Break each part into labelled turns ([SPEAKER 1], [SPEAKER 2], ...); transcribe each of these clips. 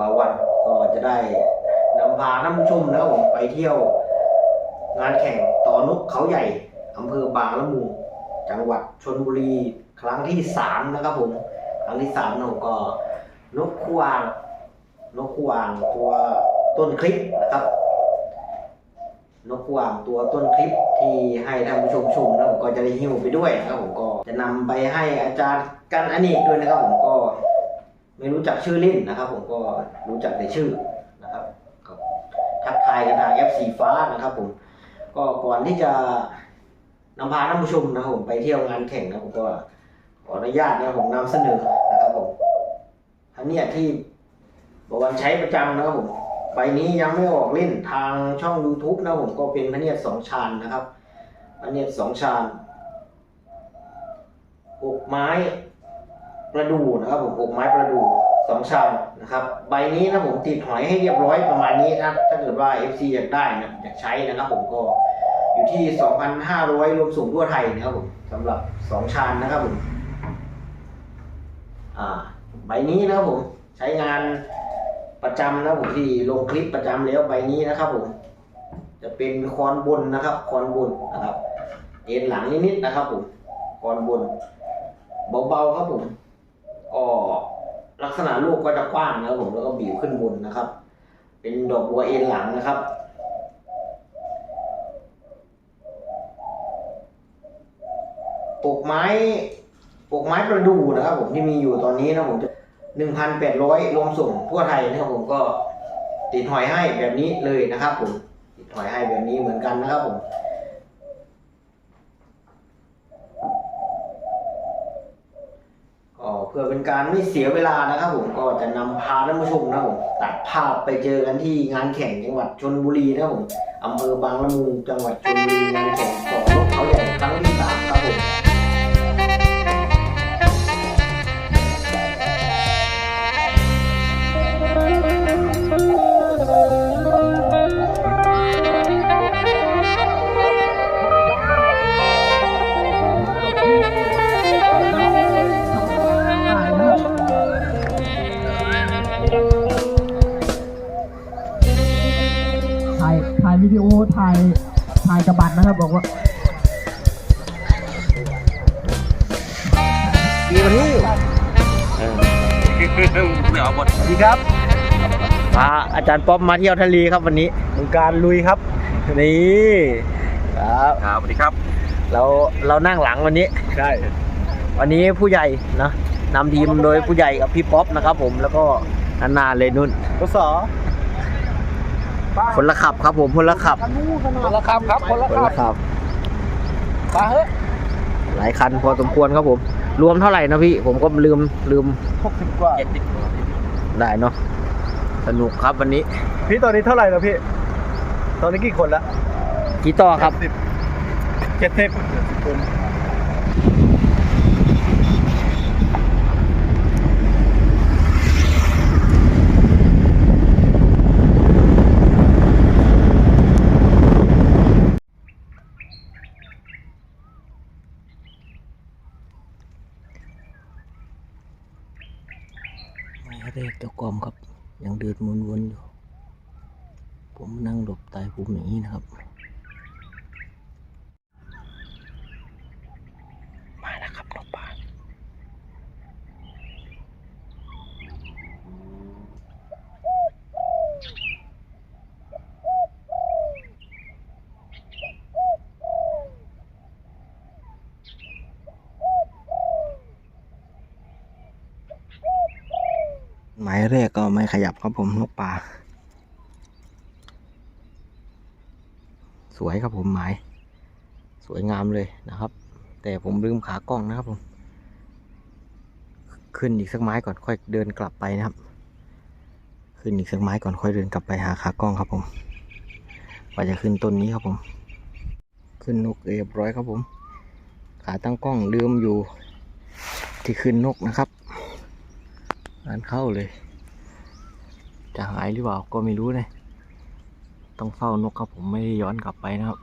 [SPEAKER 1] บาวันก็จะได้นำพาท่านผู้ชมนะครับผมไปเที่ยว งานแข่งต่อนกเขาใหญ่อำเภอบางละมุงจังหวัดชนบุรีครั้งที่สามนะครับผมครั้งที่สามนะผมก็นกขวางนกขวางตัวต้นคลิปนะครับนกกวางตัวต้นคลิปที่ให้ท่านผู้ชมชมนะผมก็จะได้หิ้วไปด้วยนะครับผมก็จะนำไปให้อาจารย์กันอเนกด้วยนะครับผมก็ ไม่รู้จักชื่อเล่นนะครับ ผมก็รู้จักแต่ชื่อนะครับก็ทักทายกันทางแอปสีฟ้านะครับ ผม ก็ก่อนที่จะนำพาท่านผู้ชมนะผมไปเที่ยวงานแข่งนะผมก็ขออนุญาตนะผมนำเสนอนะครับผมอันเนี้ยที่บอกวันใช้ประจำนะครับผมใบนี้ยังไม่ออกเล่นทางช่อง YouTube นะผมก็เป็นพระเนียดสองชานนะครับพระเนียดสองชานอกไม้ ประดูนะครับผมอกไม้ประดูสองชานนะครับ ใบนี้นะผมติดหอยให้เรียบร้อยประมาณนี้นะครับถ้าเกิดว่า FC อยากได้นะอยากใช้นะครับผมก็อยู่ที่ 2,500 รวมส่งทั่วไทยนะครับผมสำหรับสองชานนะครับผมอ่าใบนี้นะครับผมใช้งานประจำนะผมที่ลงคลิปประจำแล้วใบนี้นะครับผมจะเป็นคอนบนนะครับคอนบนนะครับ เอ็นหลังนิดๆนะครับผมคอนบน เบาๆครับผม ก็ลักษณะลูกก็จะกว้างนะครับผมแล้วก็บีบขึ้นบนนะครับ เป็นดอกบัวเอ็นหลังนะครับปกไม้ปกไม้ประดูนะครับ ผมที่มีอยู่ตอนนี้นะผมจะหนึ่งพันแปดร้อยรวมส่งทั่วไทยนะครับผมก็ติดหอยให้แบบนี้เลยนะครับ ผมติดหอยให้แบบนี้เหมือนกันนะครับผมก็ เพื่อเป็นการไม่เสียเวลานะครับผมก็จะนำพาท่านผู้ชมนะครับผมตัดภาพไปเจอกันที่งานแข่งจังหวัดชนบุรีนะครับผมอำเภอบางละมุงจังหวัดชนบุรีงานแข่งต่อรถเขาใหญ่ครั้งที่สามครับผม
[SPEAKER 2] บัดนะครับบอกว่า
[SPEAKER 1] ดีวันนี้
[SPEAKER 3] ไม่เอาหมด
[SPEAKER 1] สวัสดีครับพาอาจารย์ป๊อปมาเที่ยวทะเลครับวันนี้มึงการลุยครับ นี่ครับ
[SPEAKER 3] ครับสวัสดีครับ
[SPEAKER 1] เราเรานั่งหลังวันนี้
[SPEAKER 3] ใช่
[SPEAKER 1] วันนี้ผู้ใหญ่นะนำทีมโดยผู้ใหญ่กับพี่ป๊อปนะครับผมแล้วก็นานาเลยนุ่น
[SPEAKER 3] ทศ
[SPEAKER 1] คนละขับครับผมคนละขับ
[SPEAKER 3] คนละครับครับคนละ
[SPEAKER 1] คน
[SPEAKER 3] ครับ
[SPEAKER 1] ละขับ
[SPEAKER 3] ไปเฮ้ย
[SPEAKER 1] หลายคันพอสมควรครับผม รวมเท่าไหร่นะพี่ผมก็ลืมลืม
[SPEAKER 2] หกสิบกว่า
[SPEAKER 3] เจ็ดสิบ
[SPEAKER 1] ได้เนาะสนุกครับวันนี้
[SPEAKER 2] พี่ตอนนี้เท่าไหร่แล้วพี่ ตอนนี้กี่คนละ
[SPEAKER 1] กี่ต่อครับ
[SPEAKER 2] เจ็ดสิบคน
[SPEAKER 1] ไม่เรียกเจ้ากรมครับ ยัง เดือดวนๆอยู่ ผมนั่งหลบตายผมอย่างนี้นะครับ มาแล้วครับนกป่า แรกก็ไม่ขยับครับผมนกป่า สวยครับผมหมาย สวยงามเลยนะครับ แต่ผมลืมขากล้องนะครับผม ขึ้นอีกสักไม้ก่อนค่อยเดินกลับไปนะครับ ขึ้นอีกสักไม้ก่อนค่อยเดินกลับไปหาขากล้องครับผมว่าจะขึ้นต้นนี้ครับผม ขึ้นนกเรียบร้อยครับผม ขาตั้งกล้องลืมอยู่ที่ขึ้นนกนะครับงานเข้าเลย จะหายหรือเปล่าก็ไม่รู้เลยต้องเฝ้านกครับผมไม่ได้ย้อนกลับไปนะครับ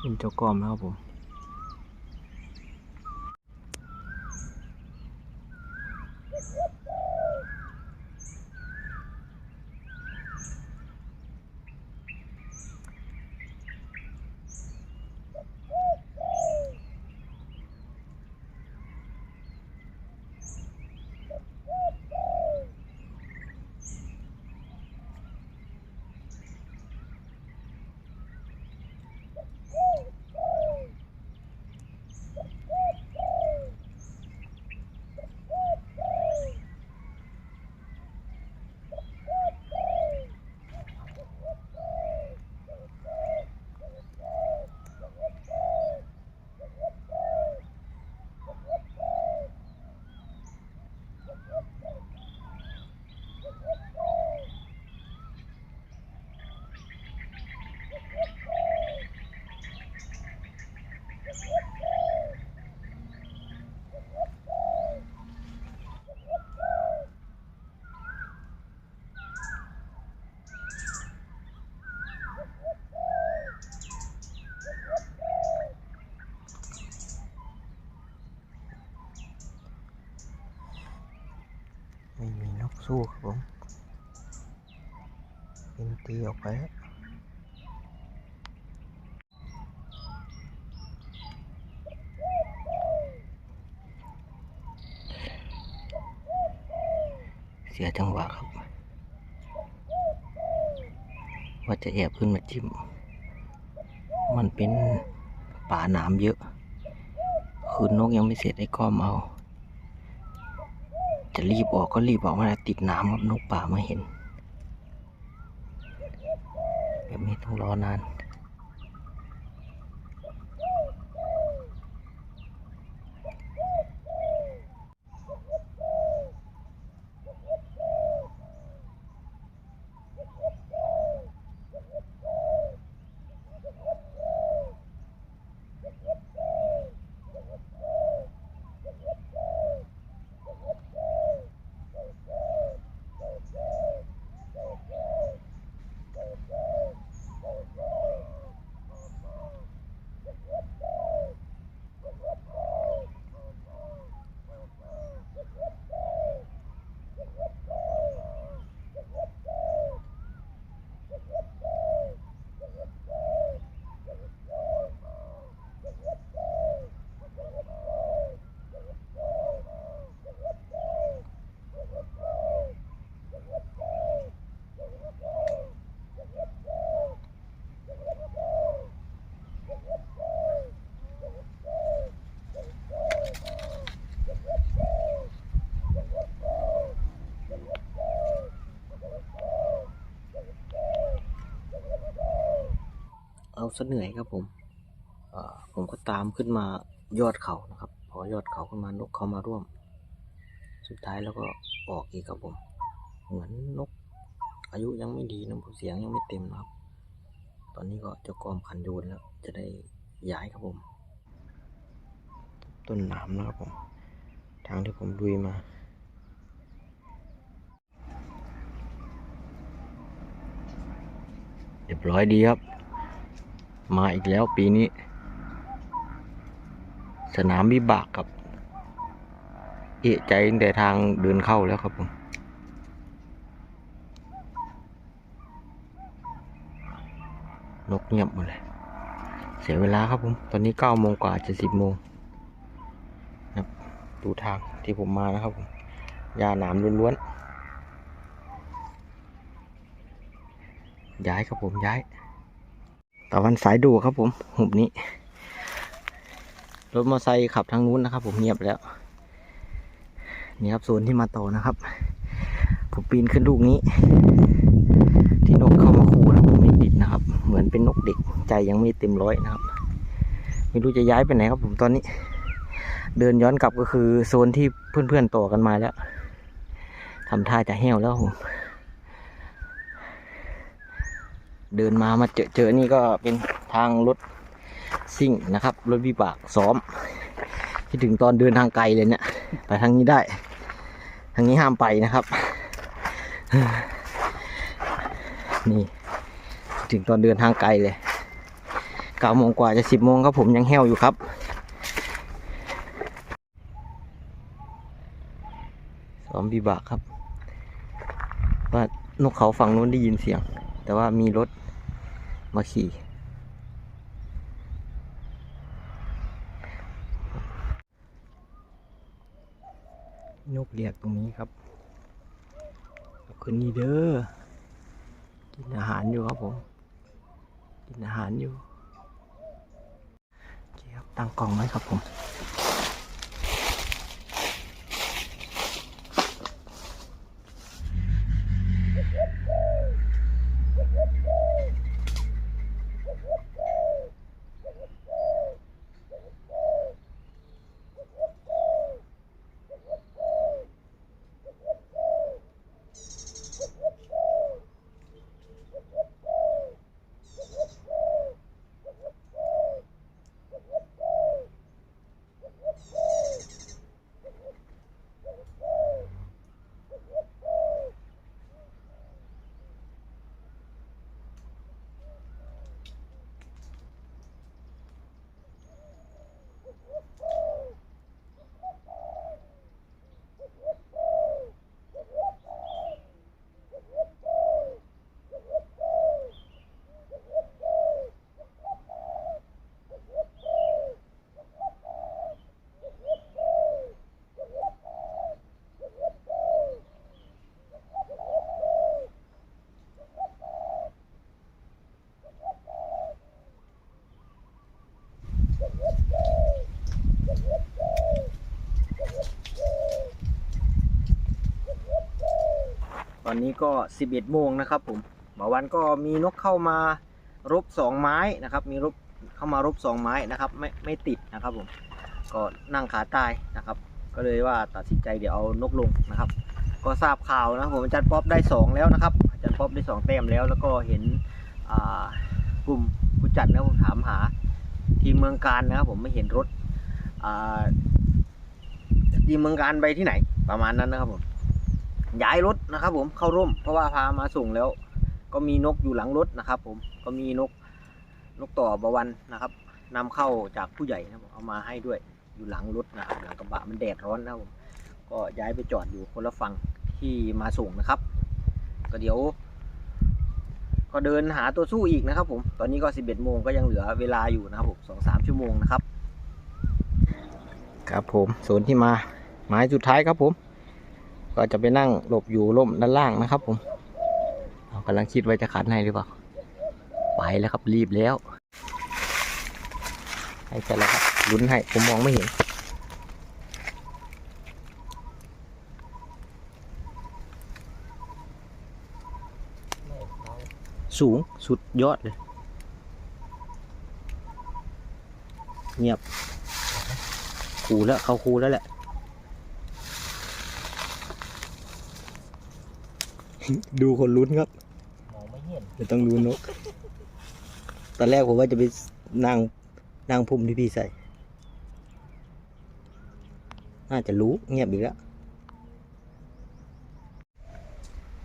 [SPEAKER 1] เป็นเจ้ากอมนะครับผมมีนก สู้ครับผมบินตีออกไปเสียจังหวะครับ ว่าจะแอบขึ้นมาจิ้ม มันเป็นป่าหนามเยอะ คืนนกยังไม่เสร็จไอ้ก้อมเอา จะรีบออกก็รีบออกมาติดน้ำครับนกป่ามาเห็น แบบนี้ต้องรอนาน ซะเหนื่อยครับผมผมก็ตามขึ้นมายอดเขานะครับ พอยอดเขาขึ้นมานกเขามาร่วม สุดท้ายแล้วก็ออกอีกครับผม เหมือนนก อายุยังไม่ดีนะผมเสียงยังไม่เต็มนะครับ ตอนนี้ก็จะกอมขันโยนแล้ว จะได้ย้ายครับผม ต้นหนามนะครับผม ทางที่ผมลุยมาเรียบร้อยดีครับ มาอีกแล้วปีนี้ สนามวิบากครับ เอะใจตั้งแต่ทางเดินเข้าแล้วครับผมนกเงียบหมดเลย เสียเวลาครับผม ตอนนี้เก้าโมงกว่าจะสิบโมงครับดูทางที่ผมมานะครับผมหญ้าหนามล้วนๆย้ายครับผมย้าย ตะวันสายดูครับผมหุบนี้ รถมอเตอร์ไซค์ขับทางนู้นนะครับ ผมเงียบแล้ว นี่ครับโซนที่มาต่อนะครับ ผมปีนขึ้นลูกนี้ ที่นกเข้ามาคูนะผมไม่ติดนะครับ เหมือนเป็นนกเด็กใจยังไม่เต็มร้อยนะครับ ไม่รู้จะย้ายไปไหนครับ ผมตอนนี้ เดินย้อนกลับก็คือโซนที่เพื่อนๆต่อกันมาแล้วทำท่าจะแห้วแล้วผม เดินมามาเจอเจอนี่ก็เป็นทางรถซิ่งนะครับ รถวิบากซ้อมคิดถึงตอนเดินทางไกลเลยเนี่ยไปทางนี้ได้ ทางนี้ห้ามไปนะครับ นี่ถึงตอนเดินทางไกลเลยเก้าโมงกว่าจะสิบโมงครับผมยังแห้วอยู่ครับ ซ้อมวิบากครับว่านกเขาฝั่งนู้นได้ยินเสียง แต่ว่ามีรถมาขี่นกเรียกตรงนี้ครับคืนนี้เด้อ กินอาหารอยู่ครับผม กินอาหารอยู่โอเคครับตั้งกล่องไว้ครับผม นนี้ก็ 11โมงนะครับผมเมื่อวันก็มีนกเข้ามารบสองไม้นะครับ มีรบเข้ามารบสองไม้นะครับ ไม่ไม่ติดนะครับผมก็นั่งขาตายนะครับ ก็เลยว่าตัดสินใจเดี๋ยวเอานกลงนะครับ ก็ทราบข่าวนะผมอาจารย์ป๊อปได้สองแล้วนะครับอาจารย์ป๊อปได้สองแต้มแล้ว แล้วก็เห็นกลุ่มผู้จัดนะผมถามหาทีมเมืองการนะครับผมไม่เห็นรถทีมเมืองการไปที่ไหนประมาณนั้นนะครับผมย้ายรถ นะครับผมเข้าร่มเพราะว่าพามาส่งแล้ว ก็มีนกอยู่หลังรถนะครับ ผมก็มีนกนกต่อบวันนะครับนำเข้าจากผู้ใหญ่นะเอามาให้ด้วยอยู่หลังรถนะครับหลังกระบะมันแดดร้อนนะผมก็ย้ายไปจอดอยู่คนละฝั่งที่มาส่งนะครับ ก็เดี๋ยว ก็เดินหาตัวสู้อีกนะครับ ผมตอนนี้ก็11โมงก็ยังเหลือเวลาอยู่นะครับผมสองสามชั่วโมงนะครับ ครับผมโซนที่มา หมายสุดท้ายครับผม ก็จะไปนั่งหลบอยู่ร่มด้านล่างนะครับ ผมเรากำลังคิดไว้จะขัดให้หรือเปล่าไปแล้วครับรีบแล้วให้ไปแล้วครับลุ้นให้ผมมองไม่เห็นสูงสุดยอดเลย เงียบคูแล้วเขาคูแล้วแหละ ดูคนลุ้นครับ
[SPEAKER 3] มองไม่เห็น
[SPEAKER 1] จะต้องดูนก ตอนแรกผมว่าจะไปนั่งนั่งพุ่มที่พี่ใส่ น่าจะรู้เงียบอีกแล้ว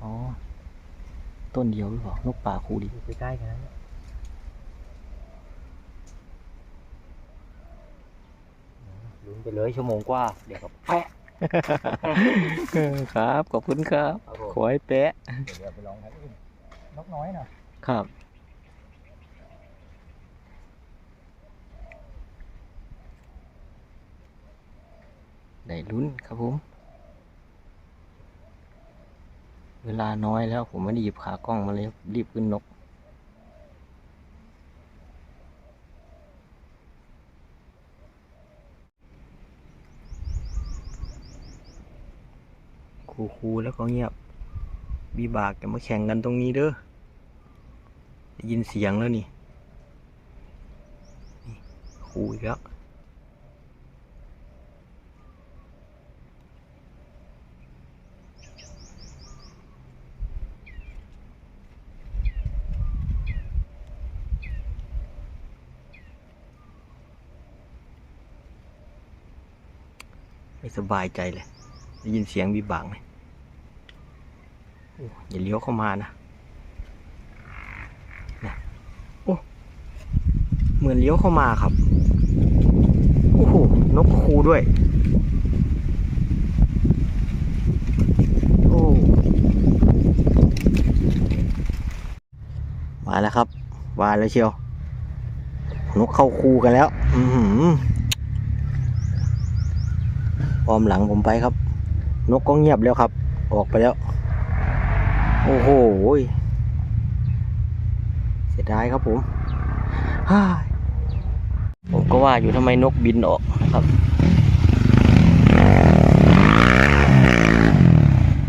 [SPEAKER 1] อ๋อ ต้นเดียวหรือเปล่านกป่าคูดี
[SPEAKER 3] อยู่ใกล้ๆกันนะเนี่ยลุ้นไปเลยชั่วโมงกว่า เดี๋ยวก็แปะ
[SPEAKER 1] ครับขอบคุณครับ
[SPEAKER 3] ครับผม
[SPEAKER 1] ขอให้แปะ
[SPEAKER 3] เดี๋ยวไปลองกันอื่นนกน้อยหน่อย
[SPEAKER 1] ครับ ได้ลุ้นครับผม เวลาน้อยแล้วผมไม่ได้หยิบขากล้องมาเลยครับรีบขึ้นนก คูคูๆแล้วก็เงียบ บีบากจะมาแข่งกันตรงนี้เด้อได้ยินเสียงแล้วนี่นี่คูอีกแล้วไม่สบายใจเลย ได้ยินเสียงบีบากไหมโอ้อย่าเลี้ยวเข้ามานะนะโอ้เหมือนเลี้ยวเข้ามาครับ โอ้โห นกคูด้วย โอ้ มาแล้วครับ มาแล้วเชียว นกเข้าคูกันแล้ว อือหือออมหลังผมไปครับ นกก็เงียบแล้วครับ ออกไปแล้ว โอ้โหเสียดายครับผมฮ่าผมก็ว่าอยู่ทำไมนกบินออกนะครับ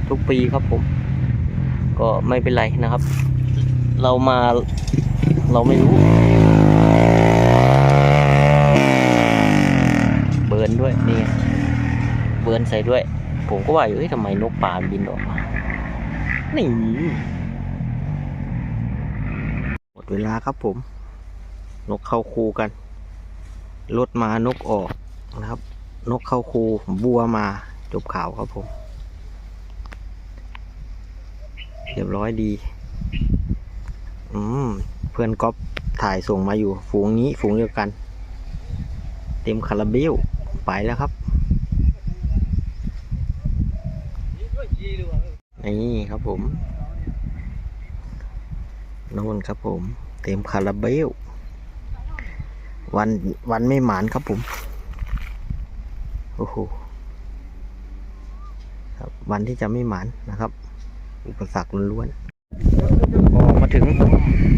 [SPEAKER 1] ทุกปีครับผม ก็ไม่เป็นไรนะครับ เรามาเราไม่รู้ เบิร์นด้วยนี่ไงเบิร์นใส่ด้วย ผมก็ว่าอยู่เฮ้ยทำไมนกป่าบินออกมานี่หมดเวลาครับผม นกเข้าคูกันรถมานกออกนะครับ นกเข้าคูบัวมาจบข่าวครับผม เรียบร้อยดี อืม เพื่อนก๊อฟถ่ายส่งมาอยู่ ฝูงนี้ฝูงเดียวกัน เต็มคาราเบลไปแล้วครับ นี่ครับผมโน่นครับผม เต็มคาราเบล วันวันไม่หมานครับผม โอ้โหครับวันที่จะไม่หมานนะครับ อุปสรรคล้วนๆก็มาถึง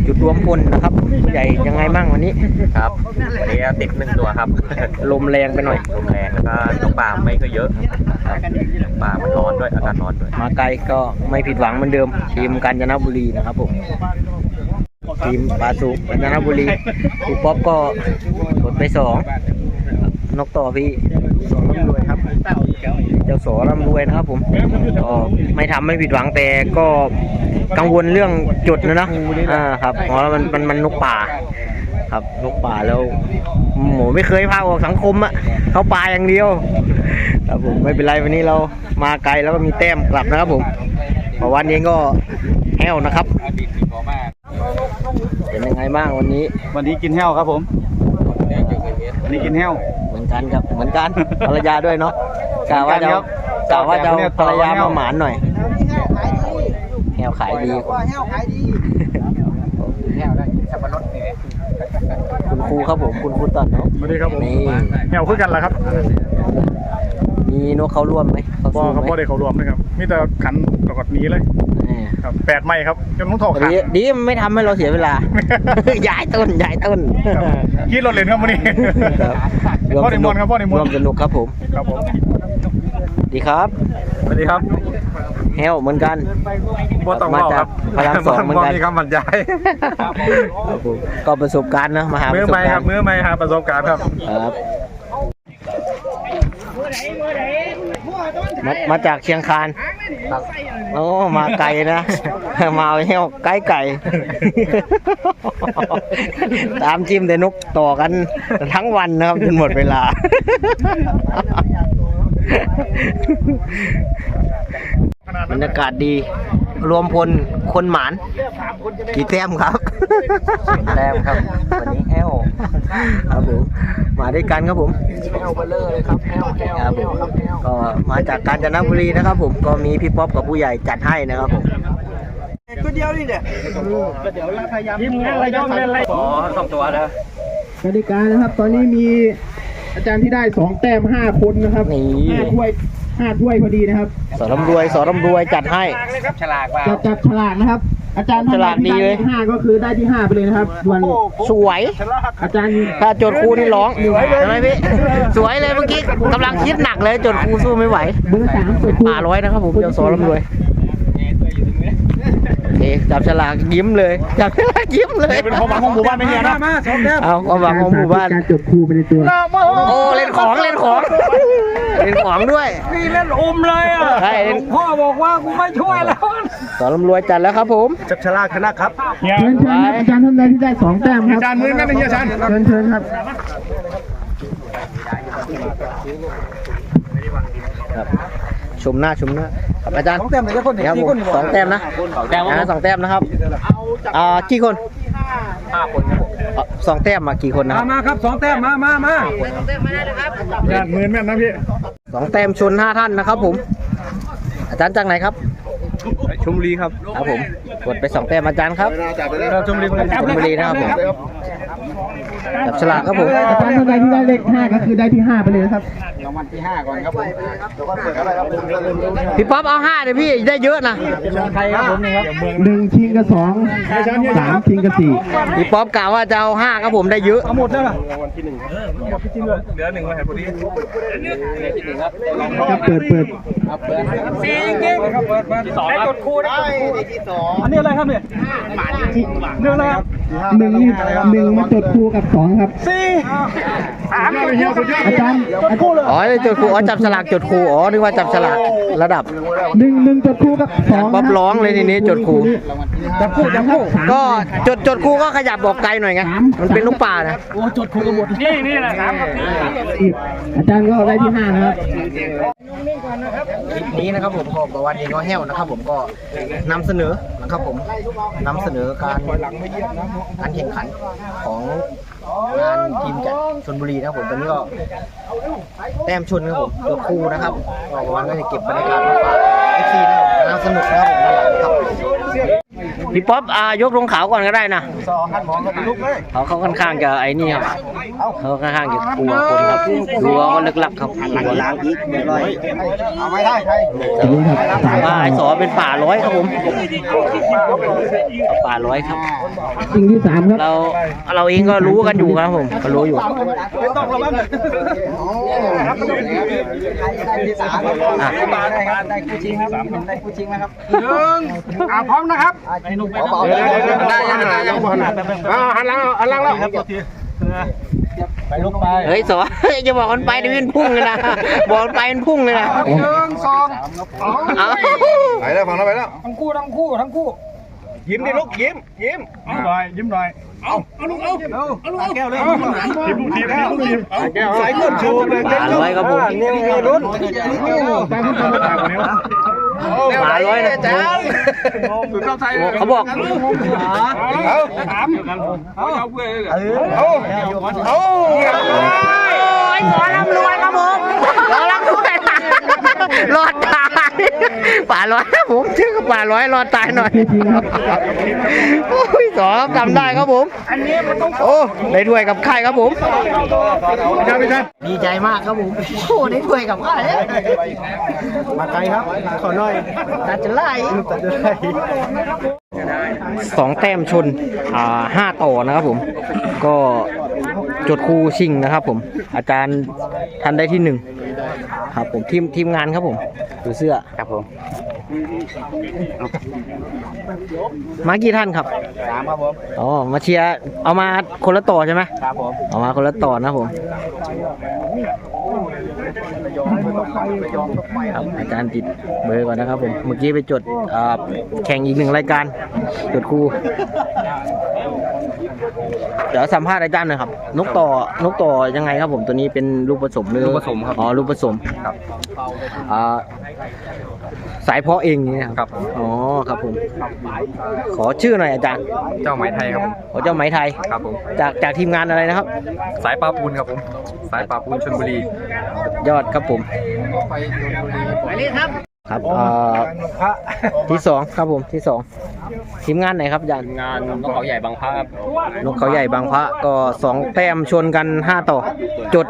[SPEAKER 1] จุดรวมพลนะครับผู้ใหญ่ยังไงบ้างวันนี้
[SPEAKER 3] ครับวันนี้ติดหนึ่งตัวครับ
[SPEAKER 1] ลมแรงไปหน่อย
[SPEAKER 3] ลมแรงแล้วก็นกป่าไม่ก็เยอะครับ ด้วยอากาศร้อนด้วย
[SPEAKER 1] มาไกลก็ไม่ผิดหวังเหมือนเดิม ทีมกาญจนบุรีนะครับผมทีมปาสุกาญจนบุรีพี่ป๊อปก็กดไปสองนกต่อพี่สอร่ำรวยครับเจ้าสอร่ำรวยนะครับผมก็ไม่ทำไม่ผิดหวังแต่ก็กังวลเรื่องจุดนะนะอ่าครับเพราะมันมันมันนกป่า ครับนกป่าแล้วหมูไม่เคยพาออกสังคมอะเข้าป่าอย่างเดียวครับผมไม่เป็นไรวันนี้เรามาไกลแล้วก็มีแต้มกลับนะครับผมเพราะวันนี้ก็แห้วนะครับเป็นยังไงบ้างวันนี้
[SPEAKER 2] วันนี้กินแห้วครับผมวันนี้กินแห้ว
[SPEAKER 1] เหมือนกันครับเหมือนกันภรรยาด้วยเนาะกะว่าจะ
[SPEAKER 2] เหมือนกันครับ
[SPEAKER 1] กะว่าจะเอา
[SPEAKER 2] แต่เนี่ย
[SPEAKER 1] ภรรยา
[SPEAKER 2] ต่อ
[SPEAKER 1] มาหมานหน่อยแห้วขายดี
[SPEAKER 2] ว่าแห้วขายดีแห้วได้สับปะรดเนี่ย
[SPEAKER 1] คุณครูครับผมคุณครูต้นเนาะ
[SPEAKER 2] สวัสดีครับผม
[SPEAKER 1] นี่
[SPEAKER 2] แห้วคือกันละครับ
[SPEAKER 1] มีนกเขาร่วมไหมเขา
[SPEAKER 2] บ่
[SPEAKER 1] สู้
[SPEAKER 2] ครับ
[SPEAKER 1] ไหม
[SPEAKER 2] บ่ได้เขารวมนะครับมีแต่ขันกอดนี้เลย
[SPEAKER 1] นี่
[SPEAKER 2] ครับแปดไม้ครับจนต้องถอดขา
[SPEAKER 1] ดีดีไม่ทำให้เราเสียเวลา ย้ายต้นย้ายต้น
[SPEAKER 2] คิดรถเลนครับวันนี้
[SPEAKER 1] ครับ
[SPEAKER 2] พ่อนิมนต์ครับพ่อนิมนต์
[SPEAKER 1] ร่วมสนุกครับผม
[SPEAKER 2] ครับผม
[SPEAKER 1] ดีครับ
[SPEAKER 2] สวัสดีครับ
[SPEAKER 1] แฮวเหมือนกัน
[SPEAKER 2] บ่ต้อง
[SPEAKER 1] มา
[SPEAKER 2] เว้า
[SPEAKER 1] จาก
[SPEAKER 2] ครับ
[SPEAKER 1] พระรามสองเหมือนกัน
[SPEAKER 2] บ่มีคำบรรยาย
[SPEAKER 1] ครับผมก็ประสบการณ์นะมาหาป
[SPEAKER 2] มือ
[SPEAKER 1] ระสบ
[SPEAKER 2] ไม้
[SPEAKER 1] กา
[SPEAKER 2] ค
[SPEAKER 1] ร
[SPEAKER 2] รับ
[SPEAKER 1] ณ์
[SPEAKER 2] มือไม้ครับประสบการณ์ครับ
[SPEAKER 1] ครับมามาจากเชียงคานโอ้มาไกลนะ มาเอาแฮวไก่ไก่ ตามจิ้มแต่นกต่อกันทั้งวันนะครับจนหมดเวลา บรรยากาศดี รวมพลคนหมาน กี่แต้มครับ
[SPEAKER 3] แต้มครับ วันนี้แห้ว
[SPEAKER 1] ครับผม มาด้วยกันครับผม
[SPEAKER 2] แห้วเบลเลอร์เลยครับแห้วแห้ว
[SPEAKER 1] ครับผมก็มาจากกาญจนบุรีนะครับ ผม ก็มีพี่ป๊อปกับผู้ใหญ่จัดให้นะครับผม
[SPEAKER 2] ตัวเดียวนี่เนี่ยเดี๋ยวเราพยายามทีมงานอะไรย่อมเล่นอะไร
[SPEAKER 3] อ๋อสองตัวนะ
[SPEAKER 2] กติกานะครับ ตอนนี้มี อาจารย์ที่ได้สองแต้มห้าคนนะครับ
[SPEAKER 1] นี่
[SPEAKER 2] ห้าถ้วยห้าถ้วยพอดีนะครับ
[SPEAKER 1] สอรำรวยสอรำรวยจัดให้
[SPEAKER 3] ฉลากว่า
[SPEAKER 2] จะจับฉลากนะครับ อาจารย์
[SPEAKER 1] ฉลาดดีเลย
[SPEAKER 2] ห้าก็คือได้ที่ห้าไปเลยนะครับส่วน
[SPEAKER 1] สวย
[SPEAKER 2] อาจารย์
[SPEAKER 1] ถ้าโจทย์ครูนี่ร้องใช่ไหมพี่สวยเลยเมื่อกี้กำลังคิดหนักเลยโจทย์ครูสู้ไม่ไหว
[SPEAKER 2] เบอร์สามสุด
[SPEAKER 1] ป่าร้อยนะครับผมเจ้าสอร่ำรวย เอ๊ะจับฉลากยิ้มเลยจับฉลากยิ้มเลย
[SPEAKER 4] เป็นความหวังของหมู่บ้านไม่เฮียนะ
[SPEAKER 1] เอาความหวังของหมู่บ้าน
[SPEAKER 2] การจดครูไปในตัว
[SPEAKER 1] โอ้เล่นของเล่นของเล่นของด้วย
[SPEAKER 4] นี่เล่นอมเลยอะ
[SPEAKER 1] ใช่เล่น
[SPEAKER 4] พ่อบอกว่ากูไม่ช่วยแล้ว
[SPEAKER 1] สอนร่ำรวยจัดแล้วครับผม
[SPEAKER 4] จับฉลากคณะครับ
[SPEAKER 2] เชิญเชิญครับอาจารย์ท่านใดที่ได้สองแต้มครับ
[SPEAKER 4] อาจารย์มือแม่นนะเฮียอาจารย์
[SPEAKER 2] เชิญเชิญครับ
[SPEAKER 1] ครับ ชมหน้าชมหน้าครับอาจารย์
[SPEAKER 4] สองแต้มเลยทุกคน
[SPEAKER 1] ครับผมสองแต้มนะอ่าสองแต้มนะครับอ่ากี่คนห้าคนสองแต้มมากี่คนนะครับ
[SPEAKER 4] มาครับสองแต้มมามามาอาจารย์มือแม่นนะพี่
[SPEAKER 1] สองแต้มชนห้าท่านนะครับผม อาจารย์จากไหนครับ
[SPEAKER 4] ชมบุรีครับ
[SPEAKER 1] ครับผมกดไปสองแต้มอาจารย์ครับ
[SPEAKER 4] ชมบุรี
[SPEAKER 1] ชลบุรีนะครับผม จับฉลากครับผม
[SPEAKER 2] อาจารย์ท่านใดที่ได้เลขห้าก็คือได้ที่ห้าไปเลยนะครับ
[SPEAKER 1] พี่ป๊อปเอาห้าเลยพี่ได้เยอะนะ
[SPEAKER 4] ใครครับผมนี่ครับ
[SPEAKER 2] หนึ่งชิงกับสองสามชิงกับสี่
[SPEAKER 1] พี่ป๊อปกล่าวว่าจะเอาห้าครับผมได้เยอะ
[SPEAKER 4] เอาหมดได้ป่ะวันที่หนึ่งหมดที่จริงเลยเหลือหนึ่งไว้ให้พอดี
[SPEAKER 2] ครับเปิดเปิด
[SPEAKER 4] สี่จริงครับเปิดเปิดสองครับคู่ได้ที่สองอันนี้อะไรครับเนี่ยเรื่องอะไรครับ
[SPEAKER 2] หนึ่งนี่หนึ่งมาจดครูกับสองครับ
[SPEAKER 4] สี่สามเลยเฮียสุดยอด
[SPEAKER 2] อาจารย์อาจารย์
[SPEAKER 1] อ๋อได้จดครูอ๋อจับฉลากจดครูอ๋อนึกว่าจับฉลากระดับ
[SPEAKER 2] หนึ่งหนึ่งจดครูกับสอง
[SPEAKER 1] ป๊อปร้องเลยทีนี้จดครู
[SPEAKER 2] จับคู่จับคู่
[SPEAKER 1] ก็จดจดครูก็ขยับบอกไกลหน่อยไงมันเป็นลูกป่านะ
[SPEAKER 4] นี่นี่แหละสามครับ
[SPEAKER 2] อีกอาจารย์ก็ได้ที่ห้านะครับ
[SPEAKER 1] คลิปนี้นะครับผมก็ประวันเองก็แห้วนะครับ ผมก็นำเสนอนะครับผมนำเสนอการการแข่งขันของ งานทีมจัดชนบุรีนะครับผมตอนนี้ก็แต้มชนครับผมตัวคู่นะครับก็วันก็จะเก็บบรรยากาศมาฝากเอฟซีนะครับผมนำสนุกนะครับผมนะครับ พี่ป๊อปอ่ายกลงขาวก่อนก็ได้นะ
[SPEAKER 4] สองขันหมองก็ลุกเลย
[SPEAKER 1] เขาเขาค่อนข้างจะไอ้นี่ครับเขาค่อนข้างจะกลัวคนครับกลัวก็ลึกลักครับกลัวล้างอีกเรียบร้อย
[SPEAKER 4] เอาไม่ได้ใคร
[SPEAKER 2] ทีนี้ครับสาม
[SPEAKER 1] ว่าไอ้สอเป็นป่าร้อยครับผมป่าร้อยครับ
[SPEAKER 2] ชิงที่สามครับ
[SPEAKER 1] เราเราเองก็รู้กันอยู่ครับผมก็รู้อยู่
[SPEAKER 4] ไม่ต้องระวัง
[SPEAKER 1] อะ
[SPEAKER 4] มาได้ครับได้คู่จริงครับได้คู่จริงนะครับหนึ่งอ่าพร้อมนะครับเดี๋ยวเดี๋ยวเดี๋ยวได้ยังไงยังพอหันอ่าหันหลังหันหลังแล้วไปลุกไป
[SPEAKER 1] เฮ้ยสอจะบอกมันไปนี่มันพุ่งเลยนะบอกมันไปมันพุ่งเลยนะ
[SPEAKER 4] หนึ่งสองสอง
[SPEAKER 1] เอ้า
[SPEAKER 5] ไปแล้วฟังแล้วไปแล้ว
[SPEAKER 4] ทั้งคู่ทั้งคู่ทั้งคู่
[SPEAKER 5] ยิ้มดิลูกยิ้มยิ้ม
[SPEAKER 4] ยิ้มหน่อยยิ้มหน่อยเอาเอาลูกเอาเอาเอาลูกแก้วเลยทีมลูกทีมทีมลูกทีมแก้ว
[SPEAKER 5] สายก้นโชว์เลย
[SPEAKER 1] ป่าร้อยครับผม
[SPEAKER 4] นี่มีรุ่น
[SPEAKER 5] ตามตามตามนี้
[SPEAKER 1] ป่าร้อยนะ
[SPEAKER 4] สุดเข้าใจ
[SPEAKER 1] เขาบอก
[SPEAKER 4] เอาถามเอาเอาเพื่อนเลย
[SPEAKER 5] เอาเอา
[SPEAKER 1] โอ้ยขอร่ำรวยครับผมขอร่ำรวย รอดตายป่าร้อยครับผมชื่อกับป่าร้อยรอดตายหน่อยโอ้ยสอจำได้ครับผมโอ้ได้ถ้วยกับค่ายครับผม
[SPEAKER 5] ใช่ไม่ใช่
[SPEAKER 1] ดีใจมากครับผมโอ้ได้ถ้วยกับค่าย
[SPEAKER 5] มาไกลครับ ขอหน่อย
[SPEAKER 1] ตัดจะไล่
[SPEAKER 5] ตัดจะได้
[SPEAKER 1] สองแต้มชนอ่าห้าต่อนะครับผม ก็จดคู่ชิงนะครับผม อาจารย์ทันได้ที่หนึ่ง ครับผมทีมทีมงานครับผมดูเสื้อครับผมมากี่ท่านครับ
[SPEAKER 4] สามครับผม
[SPEAKER 1] อ๋อมาเชียร์เอามาคนละต่อใช่ไหม
[SPEAKER 4] ครับผม
[SPEAKER 1] เอามาคนละต่อนะครับผมครับอาจารย์ติดเบอร์ก่อนนะครับผมเมื่อกี้ไปจดอ่าแข่งอีกหนึ่งรายการจดครู เดี๋ยวสัมภาษณ์อาจารย์หน่อยครับ นกต่อนกต่อยังไงครับผมตัวนี้เป็นลูกผสมหรือ
[SPEAKER 4] ลูกผสมครับ
[SPEAKER 1] อ๋อลูกผสม
[SPEAKER 4] ครับ
[SPEAKER 1] อ่าสายเพาะเองนี่นะครับ
[SPEAKER 4] ครับผม
[SPEAKER 1] อ๋อครับผม ขอชื่อหน่อยอาจารย์
[SPEAKER 4] เจ้าไหมไทยครับผม
[SPEAKER 1] ขอเจ้าไหมไทย
[SPEAKER 4] ครับผม
[SPEAKER 1] จากจากทีมงานอะไรนะครับ
[SPEAKER 4] สายปลาปูนครับผม สายปลาปูนชลบุรี
[SPEAKER 1] ยอดครับผมครับเอ่อที่สองครับผมที่สอง ทีมงานไหนครับอาจารย์
[SPEAKER 4] งานนกเขาใหญ่บางพระครับ
[SPEAKER 1] นกเขาใหญ่บางพระก็สองแต้มชนกันห้าต่อ จด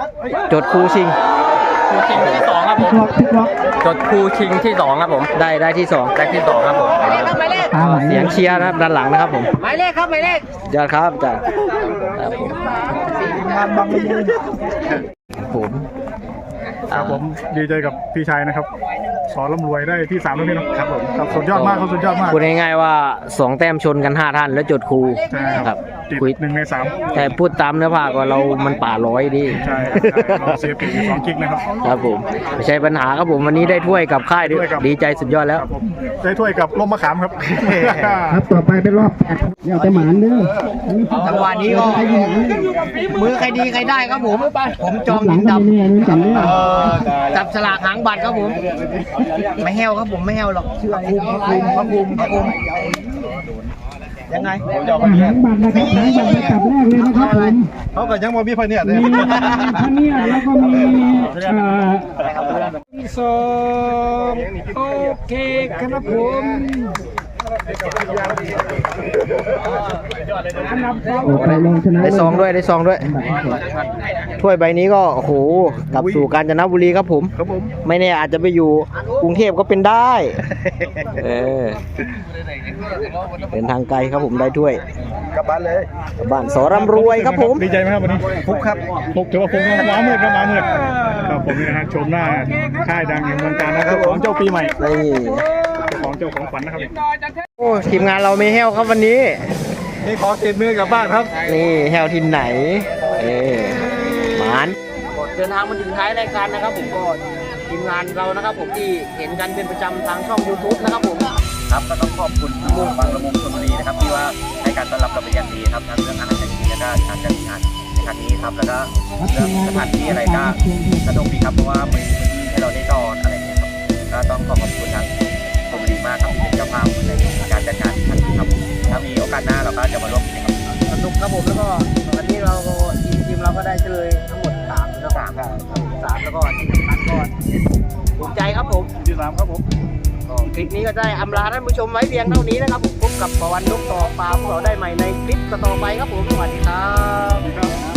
[SPEAKER 1] จดครูชิง
[SPEAKER 3] คูชิงที่สองครับผม
[SPEAKER 2] ล็อกพลิกล็อก
[SPEAKER 3] จดคูชิงที่สองครับผม
[SPEAKER 1] ได้ได้ที่สอง
[SPEAKER 3] ได้ที่สองครับผม
[SPEAKER 2] ตาไหล
[SPEAKER 1] เสียงเชียร์นะครับด้านหลังนะครับผม
[SPEAKER 6] หมายเลขครับหมายเลข
[SPEAKER 1] ยอดครับจ้ะครับผมผม
[SPEAKER 5] ครับผมดีใจกับพี่ชายนะครับ สอนร่ำรวยได้ที่สามแล้วพี่เนาะครับผมครับสุดยอดมากครับสุดยอดมาก
[SPEAKER 1] พูดง่ายๆว่าสองแต้มชนกันห้าท่านแล้วจดครู
[SPEAKER 5] ใช่ค
[SPEAKER 1] ค
[SPEAKER 5] รั
[SPEAKER 1] รั
[SPEAKER 5] บบติด
[SPEAKER 1] คุย
[SPEAKER 5] หนึ่งในสาม
[SPEAKER 1] แต่พูดตามเนื้อผ้าก็เรามันป่าร้อยดิ
[SPEAKER 5] ใช่ใช่เราเสียปีกสองคิกนะครับ
[SPEAKER 1] ครับผมไม่ใช่ปัญหาครับผมวันนี้ได้ถ้วยกับค่ายด้วย
[SPEAKER 5] ถ้วยกับ
[SPEAKER 1] ดีใจสุดยอดแล้ว
[SPEAKER 5] ครับผมได้ถ้วยกับลมมะขามครับ
[SPEAKER 2] ครับต่อไปเป็นรอบแปดเดี๋ยวจะหมานเด้อ
[SPEAKER 1] จังหวะนี้ก็
[SPEAKER 2] ใครยิงหลัง
[SPEAKER 1] มือใครดีใครได้ครับผม ผมจอม
[SPEAKER 2] หลั
[SPEAKER 1] ยิ
[SPEAKER 2] ง
[SPEAKER 1] ง
[SPEAKER 2] ก็
[SPEAKER 1] ด
[SPEAKER 2] ไม่แน่นู้นจำได้ำ
[SPEAKER 1] จับสลากหางบัตรครับผมไม่แห้วครับผมไม่แห้วหรอกเชื่อคุมพระคุมพระคุมพระคุมยังไง
[SPEAKER 2] หางบัตรนะครับหางบัตรไปจับแรกเลยนะครับผม
[SPEAKER 5] เขาก็ยังบ่มีพเนี่ยเลย
[SPEAKER 2] มีพระเนี่ยแล้วก็มีเอ่
[SPEAKER 3] สองโอเคครับผม
[SPEAKER 2] โอ้ใครลงชนะ
[SPEAKER 1] ได้ซองด้วยได้ซองด้วย ถ้วยใบนี้ก็โอ้โหกลับสู่กาญจนบุรีครับผม
[SPEAKER 5] ครับผม
[SPEAKER 1] ไม่แน่อาจจะไปอยู่กรุงเทพก็เป็นได้เออเดินทางไกลครับผมได้ถ้วย
[SPEAKER 5] กลับบ้านเลย
[SPEAKER 1] กลับบ้านสอร่ำรวยครับผม
[SPEAKER 5] ดีใจไหมครับวันนี้ฟุกครับฟุกถือว่าฟุกม้ามืดครับม้ามืดครับผมนี่นะฮะชมหน้าค่ายดังแห่งเมืองการนะครับของเจ้าปีใหม่
[SPEAKER 1] นี่
[SPEAKER 5] เจ้าของเจ้าของฝันนะครับ
[SPEAKER 1] โอ้ทีมงานเราไม่แห้วครับวันนี้
[SPEAKER 5] นี่ขอติดมือกลับบ้านครับ
[SPEAKER 1] นี่แห้วทินไหนเออหมานเดินทางมาถึงท้ายรายการนะครับ ผมก็ทีมงานเรานะครับ ผมที่เห็นกันเป็นประจำทางช่อง YouTube นะครับผม
[SPEAKER 3] ครับก็ต้องขอบคุณทุกบางละมุงชลบุรีนะครับที่ว่าให้การต้อนรับเราเป็นอย่างดีครับทั้งเรื่องอาหารการกินและก็การจัดงานในครั้งนี้ครับแล้วก็เรื่องสถานที่อะไรก็สนุกดีครับเพราะว่ามีพื้นที่ให้เราได้นอนอะไรอย่างเงี้ยครับก็ต้องขอขอบคุณทาง ภาพในการจัดงานครั้งนี้ครับถ้ามีโอกาสหน้าเราก็จะมาร่วมกิจกรรม
[SPEAKER 1] สนุกครับผมแล้วก็วันนี้เราทีมทีมเราก็ได้เฉลยทั้งหมดสามแล้วสามครับสามแล้วก็ที่สำคัญก็ภูมิใจครับผม
[SPEAKER 5] ที่สามครับผม
[SPEAKER 1] ก็คลิปนี้ก็ได้อำลาท่านผู้ชมไว้เพียงเท่านี้นะครับผมพบกับประวันนกต่อปลาพวกเราได้ใหม่ในคลิปต่อไปครับผมสวัสดีครับ